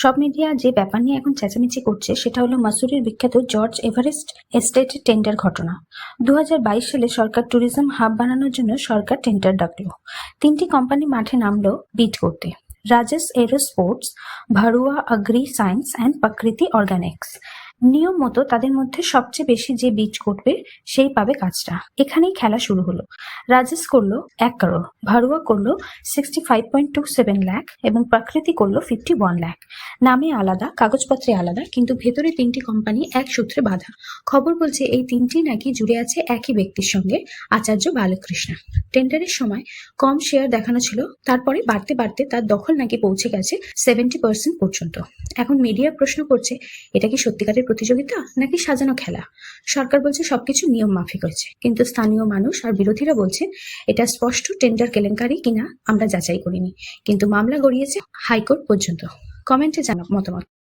সব মিডিয়া যে ব্যাপার নিয়ে এখন চেঁচামেচি করছে, সেটা হলো মাসুরির বিখ্যাত জর্জ এভারেস্ট এস্টেট টেন্ডার ঘটনা। দু হাজার বাইশ সালে সরকার ট্যুরিজম হাব বানানোর জন্য সরকার টেন্ডার ডাকলো। তিনটি কোম্পানি মাঠে নামলো বিট করতে। Rajesh aero sports ভারুয়া agri science and Prakriti organics. নিয়ম মতো তাদের মধ্যে সবচেয়ে বেশি যে বিট করবে সেই পাবে কাজটা এখানেই খেলা শুরু হলো। রাজেশ করল এক করোড় ভারুয়া করল sixty five point two seven lakh এবং প্রকৃতি করল ফিফটি ওয়ান ল্যাক নামে আলাদা, কাগজপত্রে আলাদা, কিন্তু ভেতরে তিনটি কোম্পানি এক সূত্রে বাঁধা। খবর বলছে, এই তিনটি নাকি জুড়ে আছে একই ব্যক্তির সঙ্গে, আচার্য বালকৃষ্ণ। টেন্ডারের সময় কম শেয়ার দেখানো ছিল, তারপরে বাড়তে বাড়তে তার দখল নাকি পৌঁছে গেছে সেভেন্টি পার্সেন্ট পর্যন্ত। এখন মিডিয়া প্রশ্ন করছে, এটা কি সত্যিকারের প্রতিযোগিতা নাকি সাজানো খেলা? সরকার বলছে সবকিছু নিয়ম মাফিক হয়েছে, কিন্তু স্থানীয় মানুষ আর বিরোধীরা বলছে এটা স্পষ্ট টেন্ডার কেলেঙ্কারি কিনা আমরা যাচাই করিনি, কিন্তু মামলা গড়িয়েছে হাইকোর্ট পর্যন্ত। কমেন্টে জানাও মতামত।